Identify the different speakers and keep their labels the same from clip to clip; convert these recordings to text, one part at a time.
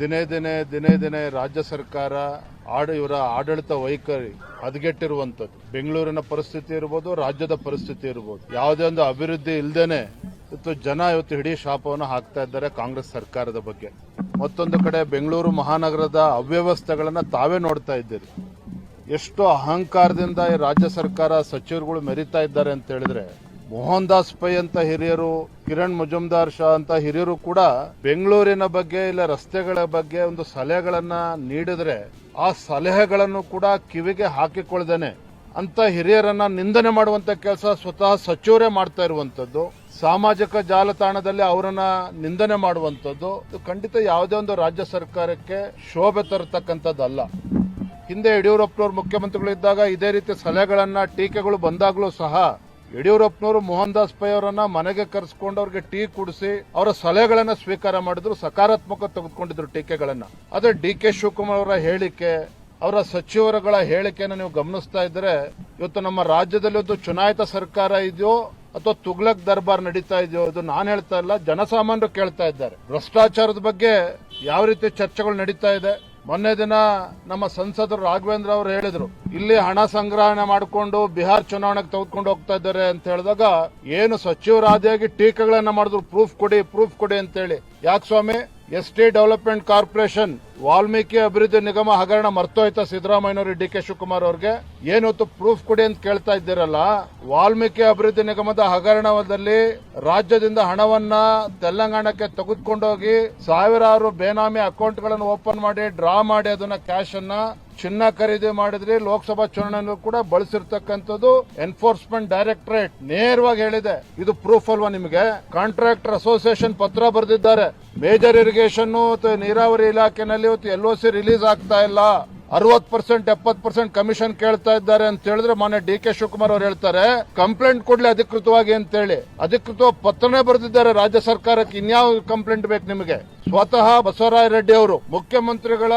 Speaker 1: ದಿನೇ ದಿನೇ ದಿನೇ ದಿನೇ ರಾಜ್ಯ ಸರ್ಕಾರ ಆಡ, ಇವರ ಆಡಳಿತ ವೈಖರಿ ಹದಗೆಟ್ಟಿರುವಂಥದ್ದು. ಬೆಂಗಳೂರಿನ ಪರಿಸ್ಥಿತಿ ಇರ್ಬೋದು, ರಾಜ್ಯದ ಪರಿಸ್ಥಿತಿ ಇರ್ಬೋದು. ಯಾವುದೇ ಒಂದು ಅಭಿವೃದ್ಧಿ ಇಲ್ಲದೇನೆ ಇವತ್ತು ಜನ ಇವತ್ತು ಇಡೀ ಶಾಪವನ್ನು ಹಾಕ್ತಾ ಇದ್ದಾರೆ ಕಾಂಗ್ರೆಸ್ ಸರ್ಕಾರದ ಬಗ್ಗೆ. ಮತ್ತೊಂದು ಕಡೆ ಬೆಂಗಳೂರು ಮಹಾನಗರದ ಅವ್ಯವಸ್ಥೆಗಳನ್ನ ತಾವೇ ನೋಡ್ತಾ ಇದ್ದೀರಿ. ಎಷ್ಟು ಅಹಂಕಾರದಿಂದ ಈ ರಾಜ್ಯ ಸರ್ಕಾರ ಸಚಿವರುಗಳು ಮೆರಿತಾ ಇದ್ದಾರೆ ಅಂತ ಹೇಳಿದ್ರೆ ಮೋಹನ್ ದಾಸ್ ಪೈ ಅಂತ ಹಿರಿಯರು, ಕಿರಣ್ ಮುಜುಮ್ದಾರ್ ಶಾ ಅಂತ ಹಿರಿಯರು ಕೂಡ ಬೆಂಗಳೂರಿನ ಬಗ್ಗೆ ಇಲ್ಲ ರಸ್ತೆಗಳ ಬಗ್ಗೆ ಒಂದು ಸಲಹೆಗಳನ್ನ ನೀಡಿದ್ರೆ ಆ ಸಲಹೆಗಳನ್ನು ಕೂಡ ಕಿವಿಗೆ ಹಾಕಿಕೊಳ್ಳದೇನೆ ಅಂತ ಹಿರಿಯರನ್ನ ನಿಂದನೆ ಮಾಡುವಂತ ಕೆಲಸ ಸ್ವತಃ ಸಚಿವರೇ ಮಾಡ್ತಾ ಇರುವಂತದ್ದು. ಸಾಮಾಜಿಕ ಜಾಲತಾಣದಲ್ಲಿ ಅವರನ್ನ ನಿಂದನೆ ಮಾಡುವಂತದ್ದು. ಇದು ಖಂಡಿತ ಯಾವುದೇ ಒಂದು ರಾಜ್ಯ ಸರ್ಕಾರಕ್ಕೆ ಶೋಭೆ ತರತಕ್ಕಂಥದ್ದಲ್ಲ. ಹಿಂದೆ ಯಡಿಯೂರಪ್ಪನವರು ಮುಖ್ಯಮಂತ್ರಿಗಳಿದ್ದಾಗ ಇದೇ ರೀತಿ ಸಲಹೆಗಳನ್ನ, ಟೀಕೆಗಳು ಬಂದಾಗಲೂ ಸಹ ಯಡಿಯೂರಪ್ಪನವರು ಮೋಹನ್ ದಾಸ್ ಪೈ ಅವರನ್ನ ಮನೆಗೆ ಕರೆಸ್ಕೊಂಡು ಅವ್ರಿಗೆ ಟೀ ಕುಡಿಸಿ ಅವರ ಸಲಹೆಗಳನ್ನ ಸ್ವೀಕಾರ ಮಾಡಿದ್ರು, ಸಕಾರಾತ್ಮಕ ತೆಗೆದುಕೊಂಡಿದ್ರು ಟೀಕೆಗಳನ್ನ. ಆದ್ರೆ ಡಿ ಕೆ ಶಿವಕುಮಾರ್ ಅವರ ಹೇಳಿಕೆ, ಅವರ ಸಚಿವರುಗಳ ಹೇಳಿಕೆಯನ್ನು ನೀವು ಗಮನಿಸ್ತಾ ಇದ್ರೆ, ಇವತ್ತು ನಮ್ಮ ರಾಜ್ಯದಲ್ಲಿ ಒಂದು ಚುನಾಯಿತ ಸರ್ಕಾರ ಇದೆಯೋ ಅಥವಾ ತುಗ್ಲಕ್ ದರ್ಬಾರ್ ನಡೀತಾ ಇದೆಯೋ ಇದು ನಾನು ಹೇಳ್ತಾ ಇಲ್ಲ, ಜನಸಾಮಾನ್ಯರು ಕೇಳ್ತಾ ಇದ್ದಾರೆ. ಭ್ರಷ್ಟಾಚಾರದ ಬಗ್ಗೆ ಯಾವ ರೀತಿ ಚರ್ಚೆಗಳು ನಡೀತಾ ಇದೆ ಮೊನ್ನೆ ದಿನ ನಮ್ಮ ಸಂಸದರು ರಾಘವೇಂದ್ರ ಅವರು ಹೇಳಿದ್ರು, ಇಲ್ಲಿ ಹಣ ಸಂಗ್ರಹಣೆ ಮಾಡಿಕೊಂಡು ಬಿಹಾರ್ ಚುನಾವಣೆಗೆ ತೆಗೆದುಕೊಂಡು ಹೋಗ್ತಾ ಇದ್ದಾರೆ ಅಂತ ಹೇಳಿದಾಗ, ಏನು ಸಚಿವರಾದಿಯಾಗಿ ಟೀಕೆಗಳನ್ನ ಮಾಡಿದ್ರು, ಪ್ರೂಫ್ ಕೊಡಿ ಪ್ರೂಫ್ ಕೊಡಿ ಅಂತೇಳಿ. ಯಾಕೆ ಸ್ವಾಮಿ? S T development corporation Valmiki ಅಭಿವೃದ್ಧಿ ನಿಗಮ ಹಗರಣ ಮರ್ತೋಯ್ತಾ ಸಿದ್ದರಾಮಯ್ಯನವರು ಡಿ ಕೆ ಶಿವಕುಮಾರ್ ಅವ್ರಿಗೆ? ಏನೊತ್ತು ಪ್ರೂಫ್ ಕೊಡಿ ಅಂತ ಕೇಳ್ತಾ ಇದ್ದೀರಲ್ಲ? ವಾಲ್ಮೀಕಿ ಅಭಿವೃದ್ಧಿ ನಿಗಮದ ಹಗರಣದಲ್ಲಿ ರಾಜ್ಯದಿಂದ ಹಣವನ್ನ ತೆಲಂಗಾಣಕ್ಕೆ ತೆಗೆದುಕೊಂಡೋಗಿ ಸಾವಿರಾರು ಬೇನಾಮಿ ಅಕೌಂಟ್ಗಳನ್ನು ಓಪನ್ ಮಾಡಿ, ಡ್ರಾ ಮಾಡಿ, ಅದನ್ನ ಕ್ಯಾಶ್ ಅನ್ನ ಚಿನ್ನ ಖರೀದಿ ಮಾಡಿದ್ರಿ, ಲೋಕಸಭಾ ಚುನಾವಣೆಯಲ್ಲೂ ಕೂಡ ಬಳಸಿರ್ತಕ್ಕಂಥದ್ದು ಎನ್ಫೋರ್ಸ್ಮೆಂಟ್ ಡೈರೆಕ್ಟರೇಟ್ ನೇರವಾಗಿ ಹೇಳಿದೆ. ಇದು ಪ್ರೂಫ್ ಅಲ್ವಾ ನಿಮಗೆ? ಕಾಂಟ್ರಾಕ್ಟರ್ ಅಸೋಸಿಯೇಷನ್ ಪತ್ರ ಬರೆದಿದ್ದಾರೆ. ಮೇಜರ್ ಇರಿಗೇಷನ್ ನೀರಾವರಿ ಇಲಾಖೆನಲ್ಲಿ ಇವತ್ತು ಎಲ್ ಸಿ ರಿಲೀಸ್ ಆಗ್ತಾ ಇಲ್ಲ. ಅರವತ್ ಪರ್ಸೆಂಟ್ ಎಪ್ಪತ್ ಪರ್ಸೆಂಟ್ ಕಮಿಷನ್ ಕೇಳ್ತಾ ಇದ್ದಾರೆ ಅಂತ ಹೇಳಿದ್ರೆ ಮೊನ್ನೆ ಡಿ ಕೆ ಶಿವಕುಮಾರ್ ಅವ್ರು ಹೇಳ್ತಾರೆ. ಕಂಪ್ಲೇಂಟ್ ಕೊಡ್ಲಿ ಅಧಿಕೃತವಾಗಿ ಅಂತ ಹೇಳಿ ಅಧಿಕೃತ ಪತ್ರನೇ ಬರೆದಿದ್ದಾರೆ ರಾಜ್ಯ ಸರ್ಕಾರಕ್ಕೆ. ಇನ್ಯಾವ ಕಂಪ್ಲೇಂಟ್ ಬೇಕು ನಿಮಗೆ? ಸ್ವತಃ ಬಸವರಾಯ ರೆಡ್ಡಿ ಅವರು, ಮುಖ್ಯಮಂತ್ರಿಗಳ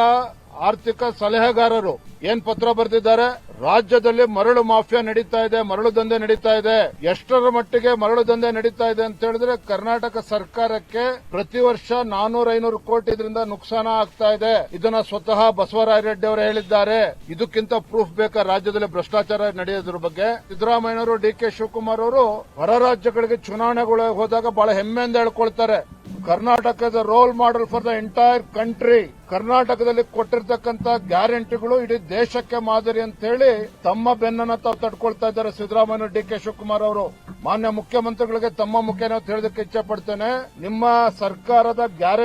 Speaker 1: ಆರ್ಥಿಕ ಸಲಹೆಗಾರರು ಏನ್ ಪತ್ರ ಬರೆದಿದ್ದಾರೆ? ರಾಜ್ಯದಲ್ಲಿ ಮರಳು ಮಾಫಿಯಾ ನಡೀತಾ ಇದೆ, ಮರಳು ದಂಧೆ ನಡೀತಾ ಇದೆ. ಎಷ್ಟರ ಮಟ್ಟಿಗೆ ಮರಳು ದಂಧೆ ನಡೀತಾ ಇದೆ ಅಂತ ಹೇಳಿದ್ರೆ ಕರ್ನಾಟಕ ಸರ್ಕಾರಕ್ಕೆ ಪ್ರತಿ ವರ್ಷ ನಾನೂರ ಐನೂರು ಕೋಟಿ ಇದರಿಂದ ನುಕ್ಸಾನ ಆಗ್ತಾ ಇದೆ. ಇದನ್ನ ಸ್ವತಃ ಬಸವರಾಯ ರೆಡ್ಡಿ ಅವರು ಹೇಳಿದ್ದಾರೆ. ಇದಕ್ಕಿಂತ ಪ್ರೂಫ್ ಬೇಕಾ ರಾಜ್ಯದಲ್ಲಿ ಭ್ರಷ್ಟಾಚಾರ ನಡೆಯೋದ್ರ ಬಗ್ಗೆ? ಸಿದ್ದರಾಮಯ್ಯನವರು, ಡಿ ಕೆ ಶಿವಕುಮಾರ್ ಅವರು ಹೊರ ರಾಜ್ಯಗಳಿಗೆ ಚುನಾವಣೆಗಳು ಹೋದಾಗ ಬಹಳ ಹೆಮ್ಮೆಯಿಂದ ಹೇಳ್ಕೊಳ್ತಾರೆ. ಕರ್ನಾಟಕದ role model for the entire country ಕರ್ನಾಟಕದಲ್ಲಿ ಕೊಟ್ಟಿರ್ತಕ್ಕಂತ ಗ್ಯಾರಂಟಿಗಳು ಇಡೀ ದೇಶಕ್ಕೆ ಮಾದರಿ ಅಂತ ಹೇಳಿ ತಮ್ಮ ಬೆನ್ನನ್ನ ತಾವು ತಡ್ಕೊಳ್ತಾ ಇದ್ದಾರೆ ಸಿದ್ದರಾಮಯ್ಯ ಡಿ ಕೆ ಶಿವಕುಮಾರ್ ಅವರು. ಮಾನ್ಯ ಮುಖ್ಯಮಂತ್ರಿಗಳಿಗೆ ತಮ್ಮ ಮುಖ್ಯ ಹೇಳೋದಕ್ಕೆ ಇಚ್ಛೆ ಪಡ್ತೇನೆ. ನಿಮ್ಮ ಸರ್ಕಾರದ ಗ್ಯಾರಂಟಿ